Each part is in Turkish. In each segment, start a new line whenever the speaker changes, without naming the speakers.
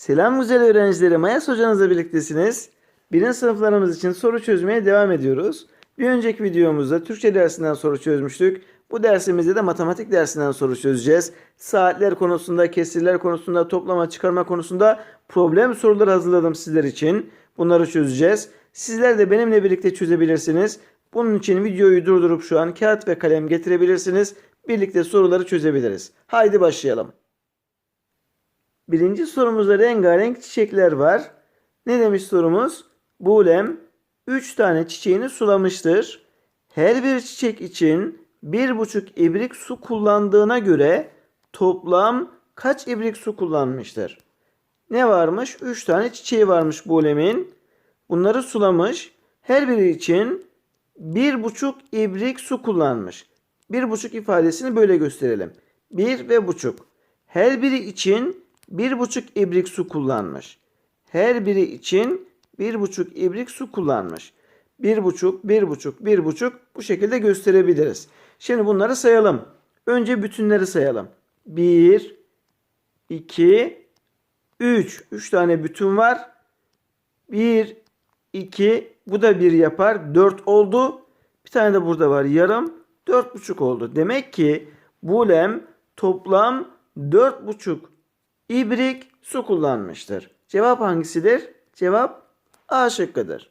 Selam güzel öğrencilerim. Mayas hocanızla birliktesiniz. Birinci sınıflarımız için soru çözmeye devam ediyoruz. Bir önceki videomuzda Türkçe dersinden soru çözmüştük. Bu dersimizde de matematik dersinden soru çözeceğiz. Saatler konusunda, kesirler konusunda, toplama çıkarma konusunda problem soruları hazırladım sizler için. Bunları çözeceğiz. Sizler de benimle birlikte çözebilirsiniz. Bunun için videoyu durdurup şu an kağıt ve kalem getirebilirsiniz. Birlikte soruları çözebiliriz. Haydi başlayalım. Birinci sorumuzda rengarenk çiçekler var. Ne demiş sorumuz? Bulem 3 tane çiçeğini sulamıştır. Her bir çiçek için 1,5 ibrik su kullandığına göre toplam kaç ibrik su kullanmıştır? Ne varmış? 3 tane çiçeği varmış Bulem'in. Bunları sulamış. Her biri için 1,5 ibrik su kullanmış. 1,5 ifadesini böyle gösterelim. 1 ve buçuk. Her biri için 1,5 ibrik su kullanmış. Her biri için 1,5 ibrik su kullanmış. 1,5, 1,5, 1,5 bu şekilde gösterebiliriz. Şimdi bunları sayalım. Önce bütünleri sayalım. 1, 2, 3. 3 tane bütün var. 1, 2, bu da 1 yapar. 4 oldu. Bir tane de burada var yarım. 4,5 oldu. Demek ki Bulem toplam 4,5 ibrik su kullanmıştır. Cevap hangisidir? Cevap A şıkkıdır.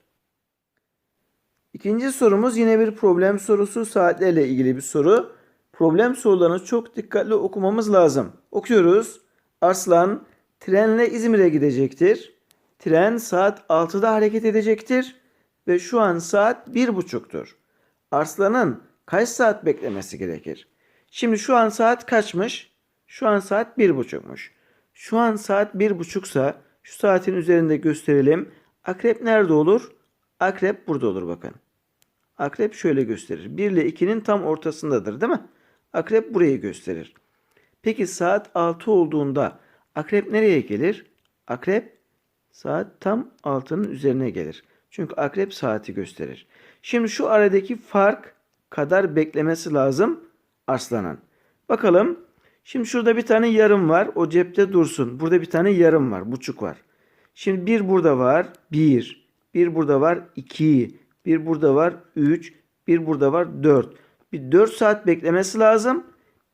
İkinci sorumuz yine bir problem sorusu saatlerle ilgili bir soru. Problem sorularını çok dikkatli okumamız lazım. Okuyoruz. Arslan trenle İzmir'e gidecektir. Tren saat 6'da hareket edecektir ve şu an saat 1.30'tur. Arslan'ın kaç saat beklemesi gerekir? Şimdi şu an saat kaçmış? Şu an saat 1.30'muş. Şu an saat 1.30'sa şu saatin üzerinde gösterelim. Akrep nerede olur? Akrep burada olur bakın. Akrep şöyle gösterir. 1 ile 2'nin tam ortasındadır değil mi? Akrep burayı gösterir. Peki saat 6 olduğunda akrep nereye gelir? Akrep saat tam 6'nın üzerine gelir. Çünkü akrep saati gösterir. Şimdi şu aradaki fark kadar beklemesi lazım arslanın. Bakalım. Şimdi şurada bir tane yarım var. O cepte dursun. Burada bir tane yarım var. Buçuk var. Şimdi bir burada var. Bir. Bir burada var. iki. Bir burada var. Üç. Bir burada var. Dört. Bir dört saat beklemesi lazım.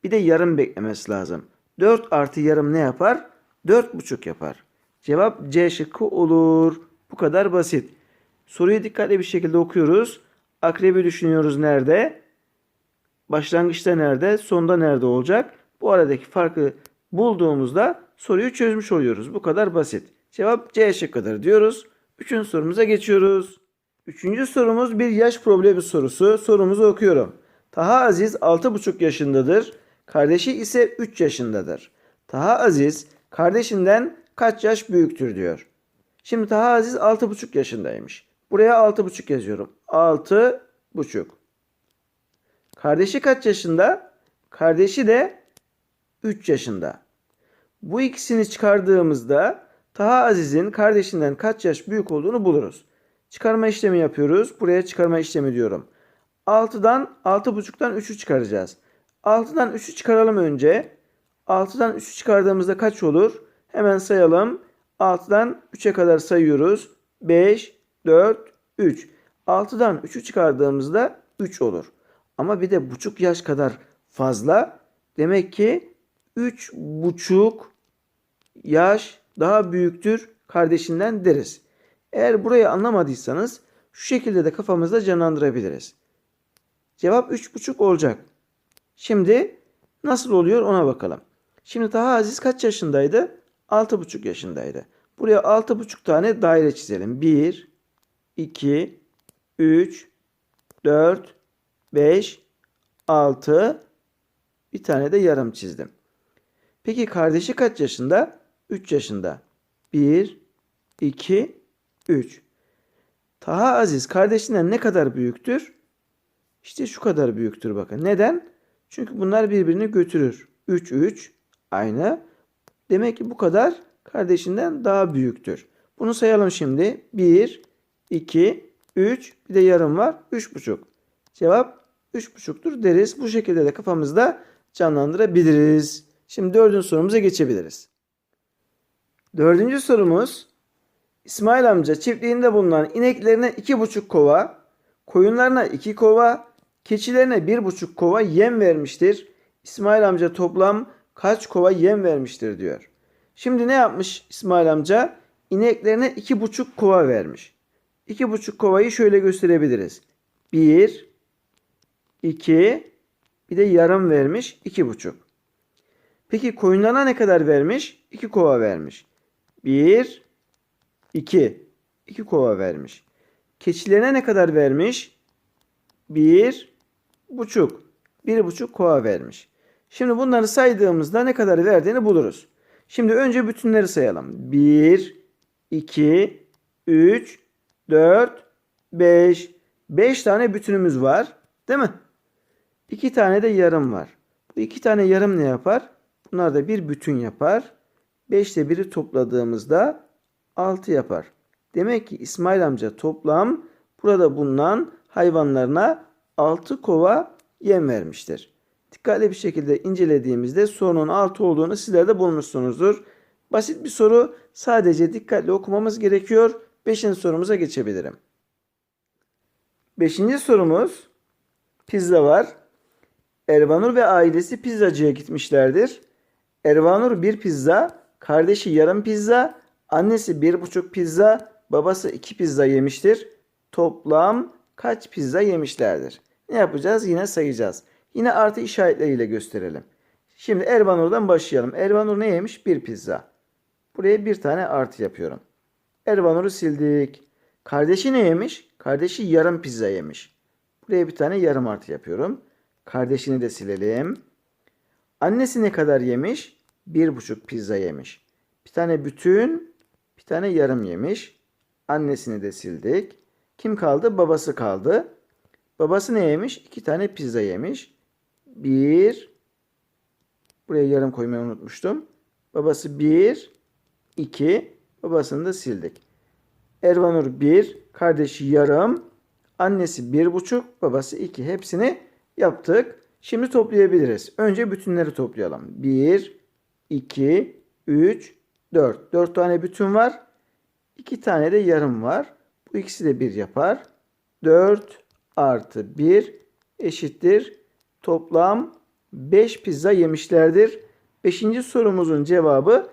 Bir de yarım beklemesi lazım. Dört artı yarım ne yapar? Dört buçuk yapar. Cevap C şıkkı olur. Bu kadar basit. Soruyu dikkatli bir şekilde okuyoruz. Akrebi düşünüyoruz nerede? Başlangıçta nerede? Sonda nerede olacak? Bu aradaki farkı bulduğumuzda soruyu çözmüş oluyoruz. Bu kadar basit. Cevap C şıkkıdır diyoruz. Üçüncü sorumuza geçiyoruz. Üçüncü sorumuz bir yaş problemi sorusu. Sorumuzu okuyorum. Taha Aziz 6,5 yaşındadır. Kardeşi ise 3 yaşındadır. Taha Aziz kardeşinden kaç yaş büyüktür diyor. Şimdi Taha Aziz 6,5 yaşındaymış. Buraya 6,5 yazıyorum. 6,5. Kardeşi kaç yaşında? Kardeşi de 3 yaşında. Bu ikisini çıkardığımızda Taha Aziz'in kardeşinden kaç yaş büyük olduğunu buluruz. Çıkarma işlemi yapıyoruz. Buraya çıkarma işlemi diyorum. 6'dan 6,5'tan 3'ü çıkaracağız. 6'dan 3'ü çıkaralım önce. 6'dan 3'ü çıkardığımızda kaç olur? Hemen sayalım. 6'dan 3'e kadar sayıyoruz. 5, 4, 3. 6'dan 3'ü çıkardığımızda 3 olur. Ama bir de buçuk yaş kadar fazla. Demek ki 3 buçuk yaş daha büyüktür kardeşinden deriz. Eğer burayı anlamadıysanız şu şekilde de kafamızda canlandırabiliriz. Cevap 3,5 olacak. Şimdi nasıl oluyor ona bakalım. Şimdi Taha Aziz kaç yaşındaydı? 6,5 yaşındaydı. Buraya 6,5 tane daire çizelim. 1, 2, 3, 4, 5, 6, bir tane de yarım çizdim. Peki kardeşi kaç yaşında? 3 yaşında. 1, 2, 3. Taha Aziz kardeşinden ne kadar büyüktür? İşte şu kadar büyüktür bakın. Neden? Çünkü bunlar birbirini götürür. 3, 3 aynı. Demek ki bu kadar kardeşinden daha büyüktür. Bunu sayalım şimdi. 1, 2, 3 bir de yarım var. 3,5. Cevap 3,5'tur deriz. Bu şekilde de kafamızda canlandırabiliriz. Şimdi dördüncü sorumuza geçebiliriz. Dördüncü sorumuz. İsmail amca çiftliğinde bulunan ineklerine iki buçuk kova, koyunlarına iki kova, keçilerine bir buçuk kova yem vermiştir. İsmail amca toplam kaç kova yem vermiştir diyor. Şimdi ne yapmış İsmail amca? İneklerine iki buçuk kova vermiş. İki buçuk kovayı şöyle gösterebiliriz. Bir, iki, bir de yarım vermiş. iki buçuk. Peki koyunlarına ne kadar vermiş? İki kova vermiş. Bir, iki. iki kova vermiş. Keçilerine ne kadar vermiş? Bir buçuk. Bir buçuk kova vermiş. Şimdi bunları saydığımızda ne kadar verdiğini buluruz. Şimdi önce bütünleri sayalım. 1, 2, 3, 4, 5. 5 tane bütünümüz var. Değil mi? 2 tane de yarım var. Bu 2 tane yarım ne yapar? Bunlar da bir bütün yapar. 5 ile 1'i topladığımızda 6 yapar. Demek ki İsmail amca toplam burada bulunan hayvanlarına 6 kova yem vermiştir. Dikkatli bir şekilde incelediğimizde sorunun 6 olduğunu sizler de bulmuşsunuzdur. Basit bir soru. Sadece dikkatli okumamız gerekiyor. 5. sorumuza geçebilirim. 5. sorumuz pizza var. Ervanur ve ailesi pizzacıya gitmişlerdir. Ervanur bir pizza, kardeşi yarım pizza, annesi bir buçuk pizza, babası iki pizza yemiştir. Toplam kaç pizza yemişlerdir? Ne yapacağız? Yine sayacağız. Yine artı işaretleriyle gösterelim. Şimdi Ervanur'dan başlayalım. Ervanur ne yemiş? Bir pizza. Buraya bir tane artı yapıyorum. Ervanur'u sildik. Kardeşi ne yemiş? Kardeşi yarım pizza yemiş. Buraya bir tane yarım artı yapıyorum. Kardeşini de silelim. Annesi ne kadar yemiş? Bir buçuk pizza yemiş. Bir tane bütün, bir tane yarım yemiş. Annesini de sildik. Kim kaldı? Babası kaldı. Babası ne yemiş? İki tane pizza yemiş. Bir. Buraya yarım koymayı unutmuştum. Babası bir. iki. Babasını da sildik. Ervanur bir. Kardeşi yarım. Annesi bir buçuk. Babası iki. Hepsini yaptık. Şimdi toplayabiliriz. Önce bütünleri toplayalım. Bir, iki, üç, dört. Dört tane bütün var. İki tane de yarım var. Bu ikisi de bir yapar. Dört artı bir eşittir. Toplam 5 pizza yemişlerdir. Beşinci sorumuzun cevabı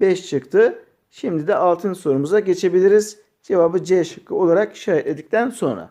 5 çıktı. Şimdi de altın sorumuza geçebiliriz. Cevabı C şıkkı olarak işaretledikten sonra.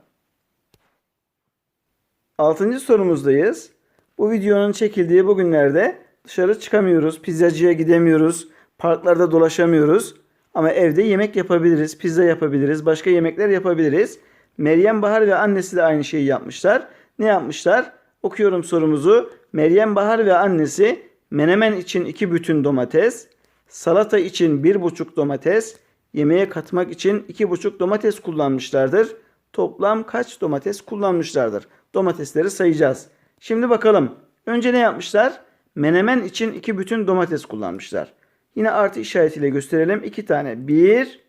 Altıncı sorumuzdayız. Bu videonun çekildiği bugünlerde dışarı çıkamıyoruz. Pizzacıya gidemiyoruz. Parklarda dolaşamıyoruz. Ama evde yemek yapabiliriz. Pizza yapabiliriz. Başka yemekler yapabiliriz. Meryem Bahar ve annesi de aynı şeyi yapmışlar. Ne yapmışlar? Okuyorum sorumuzu. Meryem Bahar ve annesi menemen için iki bütün domates, salata için bir buçuk domates, yemeğe katmak için iki buçuk domates kullanmışlardır. Toplam kaç domates kullanmışlardır? Domatesleri sayacağız. Şimdi bakalım. Önce ne yapmışlar? Menemen için iki bütün domates kullanmışlar. Yine artı işaretiyle gösterelim. İki tane. Bir,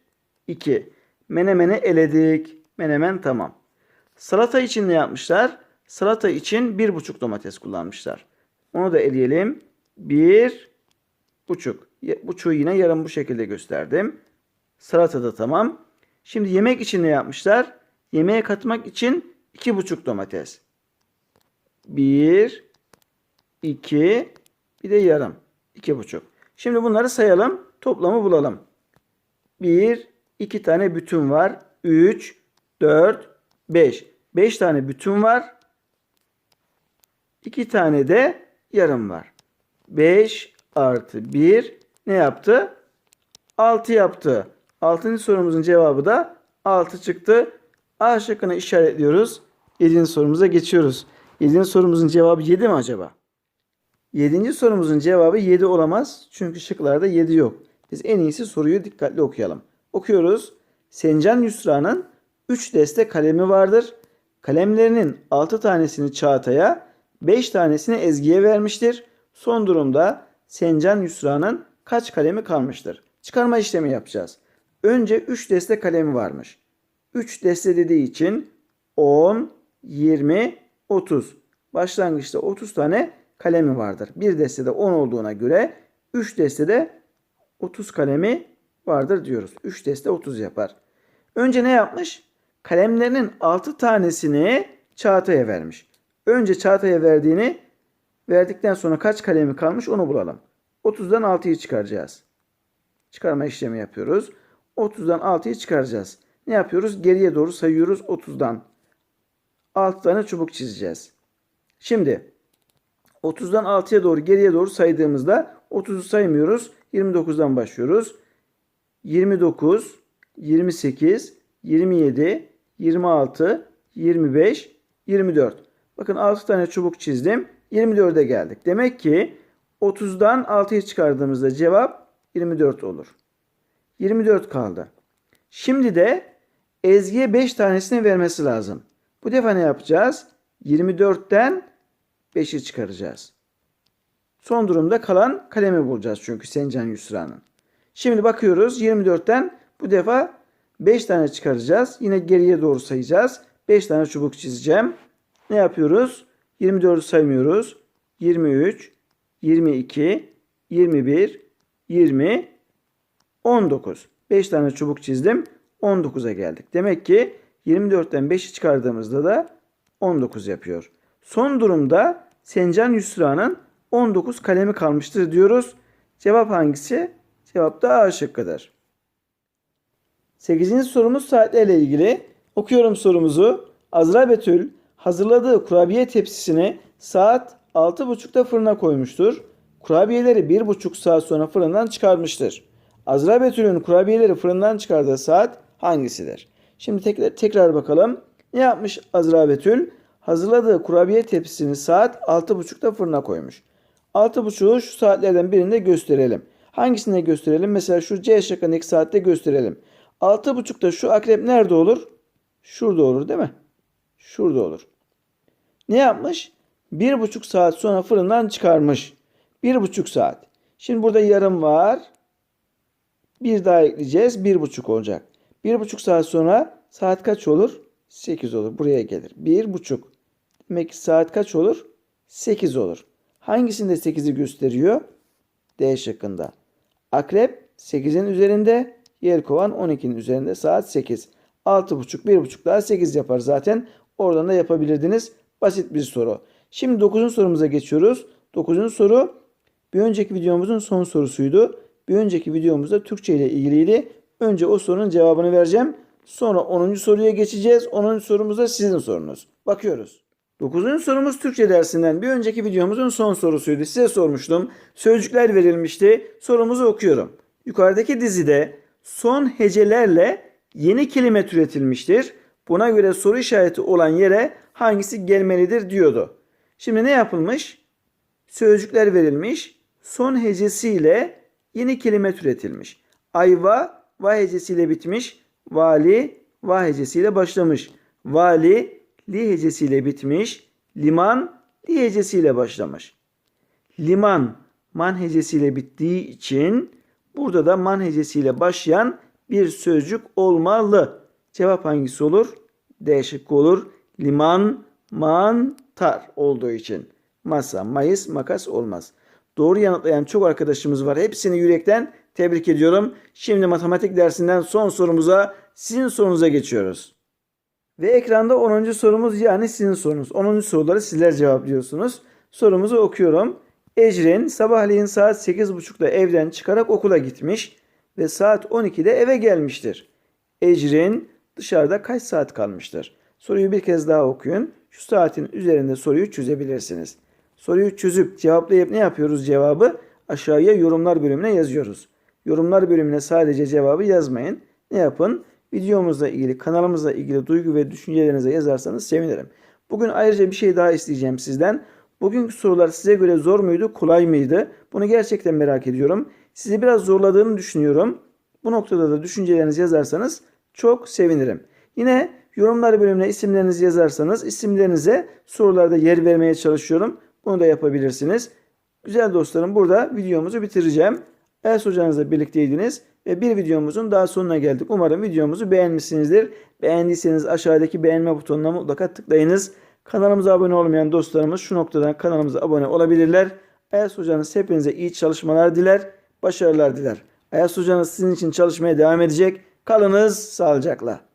iki. Menemeni eledik. Menemen tamam. Salata için ne yapmışlar? Salata için bir buçuk domates kullanmışlar. Onu da eleyelim. Bir buçuk. Buçuğu yine yarım bu şekilde gösterdim. Salata da tamam. Şimdi yemek için ne yapmışlar? Yemeğe katmak için iki buçuk domates. Bir, iki, bir de yarım. iki buçuk. Şimdi bunları sayalım. Toplamı bulalım. Bir, iki tane bütün var. Üç, dört, beş. Beş tane bütün var. İki tane de yarım var. Beş artı bir ne yaptı? Altı yaptı. Altıncı sorumuzun cevabı da altı çıktı. A şıkkını işaretliyoruz. Yedinci sorumuza geçiyoruz. Yedinci sorumuzun cevabı yedi mi acaba? Yedinci sorumuzun cevabı 7 olamaz. Çünkü şıklarda 7 yok. Biz en iyisi soruyu dikkatli okuyalım. Okuyoruz. Sencan Yusra'nın 3 deste kalemi vardır. Kalemlerinin 6 tanesini Çağatay'a, 5 tanesini Ezgi'ye vermiştir. Son durumda Sencan Yusra'nın kaç kalemi kalmıştır? Çıkarma işlemi yapacağız. Önce 3 deste kalemi varmış. 3 deste dediği için 10, 20, 30. Başlangıçta 30 tane kalemi vardır. Bir destede 10 olduğuna göre 3 destede 30 kalemi vardır diyoruz. 3 deste 30 yapar. Önce ne yapmış? Kalemlerinin 6 tanesini Çağatay'a vermiş. Önce Çağatay'a verdiğini verdikten sonra kaç kalemi kalmış onu bulalım. 30'dan 6'yı çıkaracağız. Çıkarma işlemi yapıyoruz. 30'dan 6'yı çıkaracağız. Ne yapıyoruz? Geriye doğru sayıyoruz 30'dan. 6 tane çubuk çizeceğiz. Şimdi 30'dan 6'ya doğru geriye doğru saydığımızda 30'u saymıyoruz. 29'dan başlıyoruz. 29, 28, 27, 26, 25, 24. Bakın 6 tane çubuk çizdim. 24'e geldik. Demek ki 30'dan 6'yı çıkardığımızda cevap 24 olur. 24 kaldı. Şimdi de Ezgi'ye 5 tanesini vermesi lazım. Bu defa ne yapacağız? 24'ten 5'i çıkaracağız. Son durumda kalan kalemi bulacağız çünkü Sencan Yusra'nın. Şimdi bakıyoruz 24'ten bu defa 5 tane çıkaracağız. Yine geriye doğru sayacağız. 5 tane çubuk çizeceğim. Ne yapıyoruz? 24'ü saymıyoruz. 23, 22, 21, 20, 19. 5 tane çubuk çizdim. 19'a geldik. Demek ki 24'ten 5'i çıkardığımızda da 19 yapıyor. Son durumda Sencan Yusra'nın 19 kalemi kalmıştır diyoruz. Cevap hangisi? Cevap da A şıkkıdır. 8. sorumuz saatlerle ilgili. Okuyorum sorumuzu. Azra Betül hazırladığı kurabiye tepsisini saat 6.30'da fırına koymuştur. Kurabiyeleri 1.5 saat sonra fırından çıkarmıştır. Azra Betül'ün kurabiyeleri fırından çıkardığı saat hangisidir? Şimdi tekrar, tekrar bakalım. Ne yapmış Azra Betül? Hazırladığı kurabiye tepsisini saat 6.30'da fırına koymuş. 6.30'u şu saatlerden birinde gösterelim. Hangisinde gösterelim? Mesela şu C şıkkındaki saatte gösterelim. 6.30'da şu akrep nerede olur? Şurada olur değil mi? Şurada olur. Ne yapmış? 1.5 saat sonra fırından çıkarmış. 1.5 saat. Şimdi burada yarım var. Bir daha ekleyeceğiz. 1.5 olacak. 1.5 saat sonra saat kaç olur? 8 olur. Buraya gelir. 1.5. Demek ki saat kaç olur? 8 olur. Hangisinde 8'i gösteriyor? D şıkkında. Akrep 8'in üzerinde, yelkovan 12'nin üzerinde saat 8. 6.5, 1.5 daha 8 yapar zaten. Oradan da yapabilirdiniz. Basit bir soru. Şimdi 9. sorumuza geçiyoruz. 9. soru bir önceki videomuzun son sorusuydu. Bir önceki videomuzda Türkçe ile ilgiliydi. Önce o sorunun cevabını vereceğim. Sonra 10. soruya geçeceğiz. 10. sorumuz da sizin sorunuz. Bakıyoruz. 9. sorumuz Türkçe dersinden bir önceki videomuzun son sorusuydu. Size sormuştum. Sözcükler verilmişti. Sorumuzu okuyorum. Yukarıdaki dizide son hecelerle yeni kelime türetilmiştir. Buna göre soru işareti olan yere hangisi gelmelidir diyordu. Şimdi ne yapılmış? Sözcükler verilmiş. Son hecesiyle yeni kelime türetilmiş. Ayva va hecesiyle bitmiş. Vali va hecesiyle başlamış. Vali li hecesiyle bitmiş. Liman li hecesiyle başlamış. Liman man hecesiyle bittiği için burada da man hecesiyle başlayan bir sözcük olmalı. Cevap hangisi olur? D şıkkı olur. Liman, mantar olduğu için. Masa, mayıs, makas olmaz. Doğru yanıtlayan çok arkadaşımız var. Hepsini yürekten tebrik ediyorum. Şimdi matematik dersinden son sorumuza, sizin sorunuza geçiyoruz. Ve ekranda 10. sorumuz yani sizin sorunuz. 10. soruları sizler cevaplıyorsunuz. Sorumuzu okuyorum. Ecrin sabahleyin saat 8.30'da evden çıkarak okula gitmiş ve saat 12'de eve gelmiştir. Ecrin dışarıda kaç saat kalmıştır? Soruyu bir kez daha okuyun. Şu saatin üzerinde soruyu çözebilirsiniz. Soruyu çözüp cevaplayıp ne yapıyoruz cevabı? Aşağıya yorumlar bölümüne yazıyoruz. Yorumlar bölümüne sadece cevabı yazmayın. Ne yapın? Videomuzla ilgili, kanalımızla ilgili duygu ve düşüncelerinize yazarsanız sevinirim. Bugün ayrıca bir şey daha isteyeceğim sizden. Bugünkü sorular size göre zor muydu, kolay mıydı? Bunu gerçekten merak ediyorum. Sizi biraz zorladığını düşünüyorum. Bu noktada da düşüncelerinizi yazarsanız çok sevinirim. Yine yorumlar bölümüne isimlerinizi yazarsanız isimlerinize sorularda yer vermeye çalışıyorum. Bunu da yapabilirsiniz. Güzel dostlarım burada videomuzu bitireceğim. Els hocanızla birlikteydiniz ve bir videomuzun daha sonuna geldik. Umarım videomuzu beğenmişsinizdir. Beğendiyseniz aşağıdaki beğenme butonuna mutlaka tıklayınız. Kanalımıza abone olmayan dostlarımız şu noktadan kanalımıza abone olabilirler. Els hocanız hepinize iyi çalışmalar diler, başarılar diler. Ayas hocanız sizin için çalışmaya devam edecek. Kalınız sağlıcakla.